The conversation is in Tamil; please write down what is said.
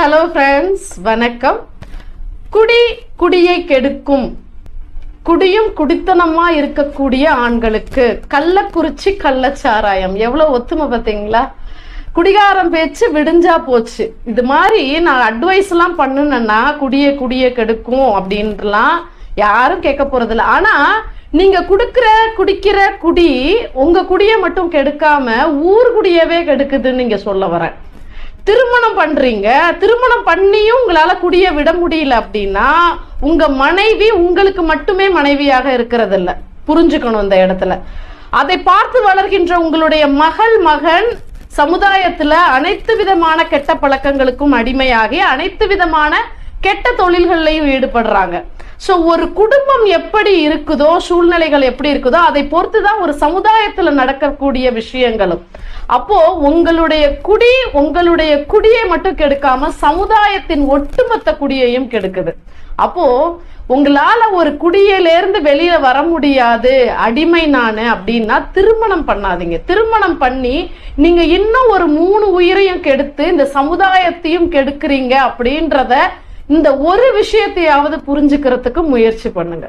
ஹலோ ஃப்ரெண்ட்ஸ் வணக்கம். குடி குடியை கெடுக்கும். குடியும் குடித்தனமா இருக்கக்கூடிய ஆண்களுக்கு கள்ளக்குறிச்சி கள்ளச்சாராயம். எவ்வளோ ஒத்துமை பார்த்தீங்களா? குடிகாரம் பேச்சு விடிஞ்சா போச்சு. இது மாதிரி நான் அட்வைஸ் எல்லாம் பண்ணுனேன்னா குடியை குடியை கெடுக்கும் அப்படின்ட்டுலாம் யாரும் கேட்க போறதில்ல. ஆனா நீங்க குடுக்கிற குடிக்கிற குடி உங்க குடியை மட்டும் கெடுக்காம ஊர் குடியவே கெடுக்குதுன்னு நீங்க சொல்ல வரேன். திருமணம் பண்றீங்க. திருமணம் பண்ணியும் உங்களால குடிய விட முடியல அப்படின்னா உங்க மனைவி உங்களுக்கு மட்டுமே மனைவியாக இருக்கிறது இல்ல புரிஞ்சுக்கணும் இந்த இடத்துல. அதை பார்த்து வளர்கின்ற உங்களுடைய மகள் மகன் சமுதாயத்துல அனைத்து விதமான கெட்ட பழக்கங்களுக்கும் அடிமையாகி அனைத்து விதமான கெட்ட தொழில்கள்லையும் ஈடுபடுறாங்க. ஸோ ஒரு குடும்பம் எப்படி இருக்குதோ சூழ்நிலைகள் எப்படி இருக்குதோ அதை பொறுத்து தான் ஒரு சமுதாயத்தில் நடக்கக்கூடிய விஷயங்களும். அப்போ உங்களுடைய குடி உங்களுடைய குடியை மட்டும் கெடுக்காம சமுதாயத்தின் ஒட்டுமொத்த குடியையும் கெடுக்குது. அப்போ உங்களால ஒரு குடியிலேருந்து வெளியில வர முடியாது அடிமை நானு அப்படின்னா திருமணம் பண்ணாதீங்க. திருமணம் பண்ணி நீங்க இன்னும் ஒரு மூணு உயிரையும் கெடுத்து இந்த சமுதாயத்தையும் கெடுக்குறீங்க அப்படின்றத இந்த ஒரு விஷயத்தையாவது புரிஞ்சுக்கிறதுக்கு முயற்சி பண்ணுங்க.